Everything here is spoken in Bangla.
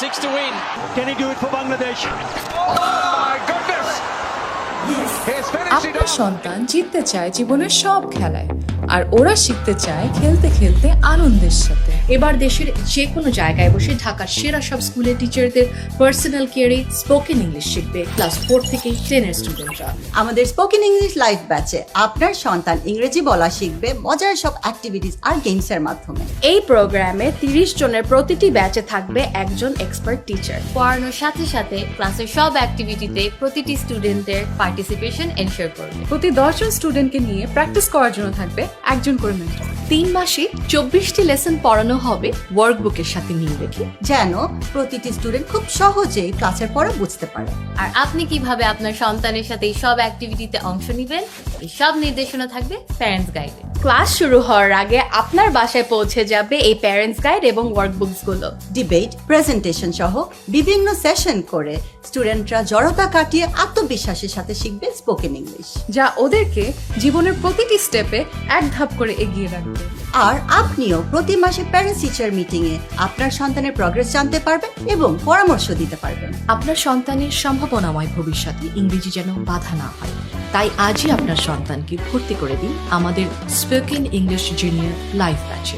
six to win. Can he do it for Bangladesh? Oh আপনার সন্তান জিততে চায় জীবনের সব খেলায় আর ওরা শিখতে চায় খেলতে খেলতে আনন্দের সাথে। এবার দেশের যে কোনো জায়গায় বসে ঢাকার সেরা সব স্কুলের টিচারদের পার্সোনাল কেয়ারে স্পোকেন ইংলিশ শিখবে ক্লাস ফোর থেকে টেনের স্টুডেন্টরা আমাদের স্পোকেন ইংলিশ লাইভ ব্যাচে আপনার সন্তান ইংরেজি বলা শিখবে মজার সব অ্যাক্টিভিটিস আর গেমসের মাধ্যমে। এই প্রোগ্রামে তিরিশ জনের প্রতিটি ব্যাচে থাকবে একজন এক্সপার্ট টিচার পড়ানোর সাথে সাথে ক্লাসের সব অ্যাক্টিভিটিতে প্রতিটি স্টুডেন্টদের স্টুডেন্টের পার্টিসিপেশন এনশিওর করবে। প্রতি দশজন স্টুডেন্টকে নিয়ে প্র্যাকটিস করার জন্য থাকবে একজন করে মেন্টর তিন মাসে চব্বিশটি লেসন পড়ানো হবে ওয়ার্কবুকের সাথে নিয়ে রেখে। যেন প্রতিটি স্টুডেন্ট খুব সহজেই ক্লাসের পড়া বুঝতে পারে। আর আপনি কীভাবে আপনার সন্তানের সাথে এই সব অ্যাক্টিভিটিতে অংশ নেবেন? এই সব নির্দেশনা থাকবে প্যারেন্টস গাইডে ক্লাস শুরু হওয়ার আগে আপনার বাসায় পৌঁছে যাবে এই প্যারেন্টস গাইড এবং ওয়ার্কবুকসগুলো ডিবেট প্রেজেন্টেশন সহ বিভিন্ন সেশন করে স্টুডেন্টরা জড়তা কাটিয়ে আত্মবিশ্বাসের সাথে শিখবে স্পোকেন ইংলিশ যা ওদেরকে জীবনের প্রতিটি স্টেপে এক ধাপ করে এগিয়ে রাখবে। আর আপনিও প্রতি মাসে প্যারেন্টস টিচার মিটিং এ আপনার সন্তানের প্রগ্রেস জানতে পারবেন এবং পরামর্শ দিতে পারবেন। আপনার সন্তানের সম্ভাবনাময় ভবিষ্যতে ইংরেজি যেন বাধা না হয়, তাই আজই আপনার সন্তানকে ভর্তি করে দিন আমাদের স্পোকেন ইংলিশ জুনিয়র লাইফ ব্যাচে